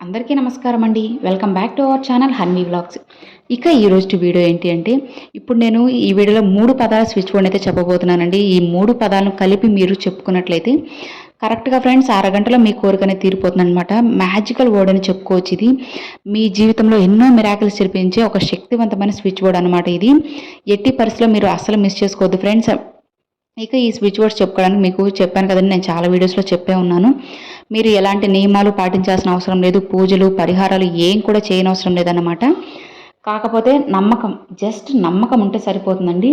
అందరికీ నమస్కారం అండి. Welcome back to our channel Hanvi vlogs. ఇక ఈరోజు వీడియో ఏంటి అంటే ఇప్పుడు నేను ఈ వీడియోలో మూడు పదాల స్విచ్ బోర్డ్ అయితే చెప్పబోతున్నానండి. ఈ మూడు పదాలను కలిపి మీరు చెప్పుకున్నట్లయితే కరెక్ట్గా ఫ్రెండ్స్ అరగంటలో మీ కోరికనే తీరిపోతుంది అనమాట మ్యాజికల్ వర్డ్ అని చెప్పుకోవచ్చు ఇది. మీ జీవితంలో ఎన్నో మిరాకిల్స్ చేర్పించే ఒక శక్తివంతమైన స్విచ్ బోర్డ్ అనమాట ఇది. ఎట్టి పరిస్థితిలో మీరు అస్సలు మిస్ చేసుకోవద్దు ఫ్రెండ్స్ ఇక ఈ స్విచ్ బోర్డ్స్ చెప్పుకోవడానికి మీకు చెప్పాను కదండి నేను చాలా వీడియోస్లో చెప్పే ఉన్నాను. మీరు ఎలాంటి నియమాలు పాటించాల్సిన అవసరం లేదు పూజలు పరిహారాలు ఏం కూడా చేయనవసరం లేదన్నమాట. కాకపోతే నమ్మకం జస్ట్ నమ్మకం ఉంటే సరిపోతుందండి.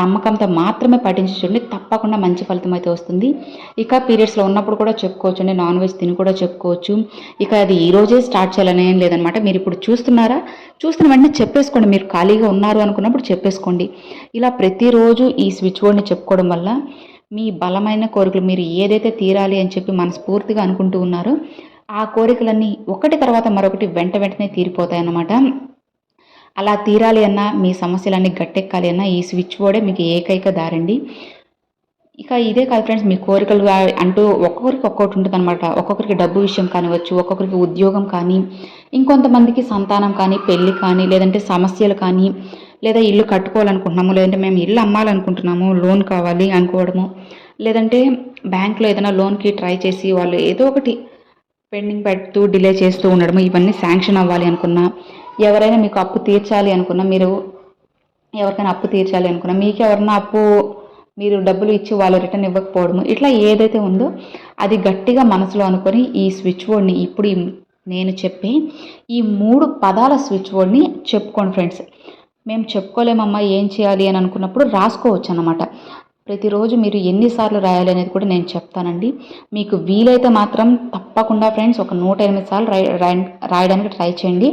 నమ్మకంతో మాత్రమే పాటించి చూడండి తప్పకుండా మంచి ఫలితం అయితే వస్తుంది. ఇక పీరియడ్స్లో ఉన్నప్పుడు కూడా చెప్పుకోవచ్చు అండి నాన్ వెజ్ తిని కూడా చెప్పుకోవచ్చు. ఇక అది ఈ రోజే స్టార్ట్ చేయాలని ఏం లేదనమాట. మీరు ఇప్పుడు చూస్తున్నారా? చూస్తున్న వెంటనే చెప్పేసుకోండి. మీరు ఖాళీగా ఉన్నారు అనుకున్నప్పుడు చెప్పేసుకోండి. ఇలా ప్రతిరోజు ఈ స్విచ్ బోర్డ్ని చెప్పుకోవడం వల్ల మీ బలమైన కోరికలు మీరు ఏదైతే తీరాలి అని చెప్పి మనస్ఫూర్తిగా అనుకుంటూ ఉన్నారో ఆ కోరికలన్నీ ఒకటి తర్వాత మరొకటి వెంట వెంటనే తీరిపోతాయన్నమాట. అలా తీరాలి అన్నా మీ సమస్యలన్నీ గట్టెక్కాలి అన్నా ఈ స్విచ్ బోర్డే మీకు ఏకైక దారండి. ఇక ఇదే కాదు ఫ్రెండ్స్ మీ కోరికలు అంటూ ఒక్కొక్కరికి ఒక్కొక్కటి ఉంటుంది అనమాట ఒక్కొక్కరికి డబ్బు విషయం కానివచ్చు ఒక్కొక్కరికి ఉద్యోగం కానీ ఇంకొంతమందికి సంతానం కానీ పెళ్ళి కానీ లేదంటే సమస్యలు కానీ లేదా ఇల్లు కట్టుకోవాలనుకుంటున్నాము లేదంటే మేము ఇల్లు అమ్మాలనుకుంటున్నాము లోన్ కావాలి అనుకోవడము లేదంటే బ్యాంక్లో ఏదైనా లోన్కి ట్రై చేసి వాళ్ళు ఏదో ఒకటి పెండింగ్ పెడుతూ డిలే చేస్తూ ఉండడము ఇవన్నీ శాంక్షన్ అవ్వాలి అనుకున్నా ఎవరైనా మీకు అప్పు తీర్చాలి అనుకున్నా మీరు ఎవరికైనా అప్పు తీర్చాలి అనుకున్నా మీకు ఎవరైనా అప్పు మీరు డబ్బులు ఇచ్చి వాళ్ళు రిటర్న్ ఇవ్వకపోవడము ఇట్లా ఏదైతే ఉందో అది గట్టిగా మనసులో అనుకొని ఈ స్విచ్ బోర్డ్ని ఇప్పుడు నేను చెప్పే ఈ మూడు పదాల స్విచ్ బోర్డ్ని చెప్పుకోండి ఫ్రెండ్స్. మేము చెప్పుకోలేమమ్మా ఏం చేయాలి అని అనుకున్నప్పుడు రాసుకోవచ్చు అనమాట ప్రతిరోజు మీరు ఎన్నిసార్లు రాయాలి అనేది కూడా నేను చెప్తానండి. మీకు వీలైతే మాత్రం తప్పకుండా ఫ్రెండ్స్ ఒక నూట ఎనిమిది సార్లు రాయడానికి ట్రై చేయండి.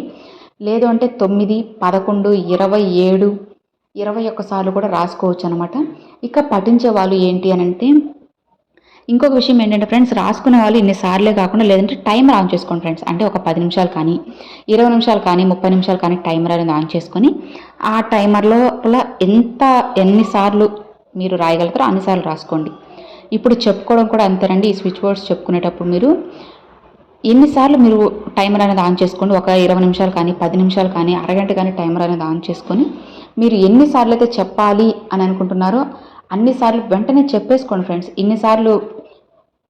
లేదు అంటే తొమ్మిది పదకొండు ఇరవై ఏడు ఇరవై ఒక్కసార్లు కూడా రాసుకోవచ్చు అనమాట ఇక పఠించే వాళ్ళు ఏంటి అని అంటే ఇంకొక విషయం ఏంటంటే ఫ్రెండ్స్ రాసుకునే వాళ్ళు ఇన్నిసార్లే కాకుండా లేదంటే టైమర్ ఆన్ చేసుకోండి ఫ్రెండ్స్. అంటే ఒక పది నిమిషాలు కానీ ఇరవై నిమిషాలు కానీ ముప్పై నిమిషాలు కానీ టైమర్ అనేది ఆన్ చేసుకొని ఆ టైమర్లో ఎంత ఎన్నిసార్లు మీరు రాయగలుగుతారో అన్నిసార్లు రాసుకోండి. ఇప్పుడు చెప్పుకోవడం కూడా అంతేనండి. ఈ స్విచ్ బోర్డ్స్ చెప్పుకునేటప్పుడు మీరు ఎన్నిసార్లు మీరు టైమర్ అనేది ఆన్ చేసుకోండి ఒక ఇరవై నిమిషాలు కానీ పది నిమిషాలు కానీ అరగంట కానీ టైమర్ అనేది ఆన్ చేసుకొని మీరు ఎన్నిసార్లు అయితే చెప్పాలి అని అనుకుంటున్నారో అన్నిసార్లు వెంటనే చెప్పేసుకోండి ఫ్రెండ్స్. ఇన్నిసార్లు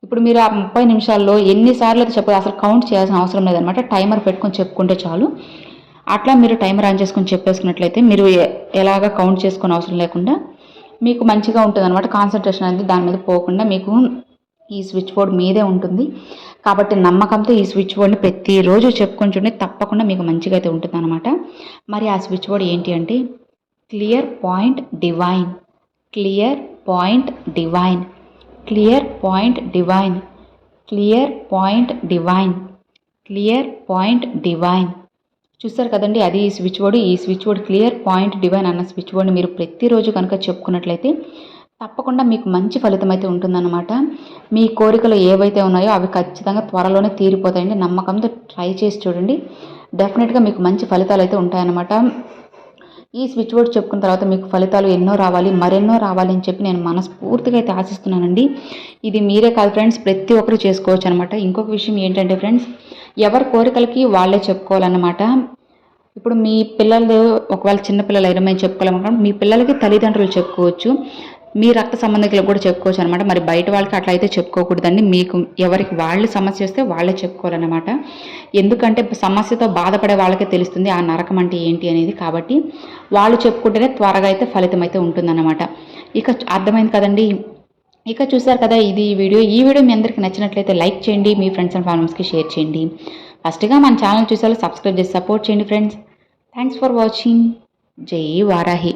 ఇప్పుడు మీరు ఆ ముప్పై నిమిషాల్లో ఎన్నిసార్లు అయితే చెప్పాలి అసలు కౌంట్ చేయాల్సిన అవసరం లేదనమాట. టైమర్ పెట్టుకొని చెప్పుకుంటే చాలు. అట్లా మీరు టైమర్ ఆన్ చేసుకొని చెప్పేసుకున్నట్లయితే మీరు ఎలాగ కౌంట్ చేసుకునే అవసరం లేకుండా మీకు మంచిగా ఉంటుంది అనమాట కాన్సన్ట్రేషన్ అనేది దాని మీద పోకుండా మీకు ఈ స్విచ్ బోర్డ్ మీదే ఉంటుంది. కాబట్టి నమ్మకంతో ఈ స్విచ్ బోర్డ్ని ప్రతిరోజు చెప్పుకొని చూడండి తప్పకుండా మీకు మంచిగా అయితే ఉంటుంది అనమాట మరి ఆ స్విచ్ బోర్డ్ ఏంటి అంటే clear point divine clear point divine clear point divine clear point divine clear point divine చూస్తారు కదండి అది ఈ స్విచ్ బోర్డు ఈ switch board clear point divine అన్న స్విచ్ బోర్డుని మీరు ప్రతిరోజు కనుక చెప్పుకున్నట్లయితే తప్పకుండా మీకు మంచి ఫలితం అయితే ఉంటుందన్నమాట. మీ కోరికలు ఏవైతే ఉన్నాయో అవి ఖచ్చితంగా త్వరలోనే తీరిపోతాయండి. నమ్మకంతో ట్రై చేసి చూడండి. డెఫినెట్గా మీకు మంచి ఫలితాలు అయితే ఉంటాయన్నమాట. ఈ స్విచ్ బోర్డ్ చెప్పుకున్న తర్వాత మీకు ఫలితాలు ఎన్నో రావాలి మరెన్నో రావాలి అని చెప్పి నేను మనస్ఫూర్తిగా అయితే ఆశిస్తున్నానండి. ఇది మీరే కాదు ఫ్రెండ్స్ ప్రతి ఒక్కరు చేసుకోవచ్చు అనమాట ఇంకొక విషయం ఏంటంటే ఫ్రెండ్స్ ఎవరి కోరికలకి వాళ్ళే చెప్పుకోవాలన్నమాట. ఇప్పుడు మీ పిల్లలు ఒకవేళ చిన్నపిల్లలు అయినా మేము చెప్పుకోవాలనుకుంటాం మీ పిల్లలకి తల్లిదండ్రులు చెప్పుకోవచ్చు. మీ రక్త సంబంధికులకు కూడా చెప్పుకోవచ్చు అనమాట మరి బయట వాళ్ళకి అట్లా అయితే చెప్పుకోకూడదండి. మీకు ఎవరికి వాళ్ళు సమస్య వస్తే వాళ్ళే చెప్పుకోవాలన్నమాట. ఎందుకంటే సమస్యతో బాధపడే వాళ్ళకే తెలుస్తుంది ఆ నరకం అంటే ఏంటి అనేది. కాబట్టి వాళ్ళు చెప్పుకుంటేనే త్వరగా అయితే ఫలితం అయితే ఉంటుందన్నమాట. ఇక అర్థమైంది కదండి. ఇక చూసారు కదా ఇది వీడియో. ఈ వీడియో మీ అందరికీ నచ్చినట్లయితే లైక్ చేయండి. మీ ఫ్రెండ్స్ అండ్ ఫ్యామిలీస్కి షేర్ చేయండి. ఫస్ట్గా మన ఛానల్ చూసేలా సబ్స్క్రైబ్ చేసి సపోర్ట్ చేయండి ఫ్రెండ్స్. థ్యాంక్స్ ఫర్ వాచింగ్ జై వారాహి.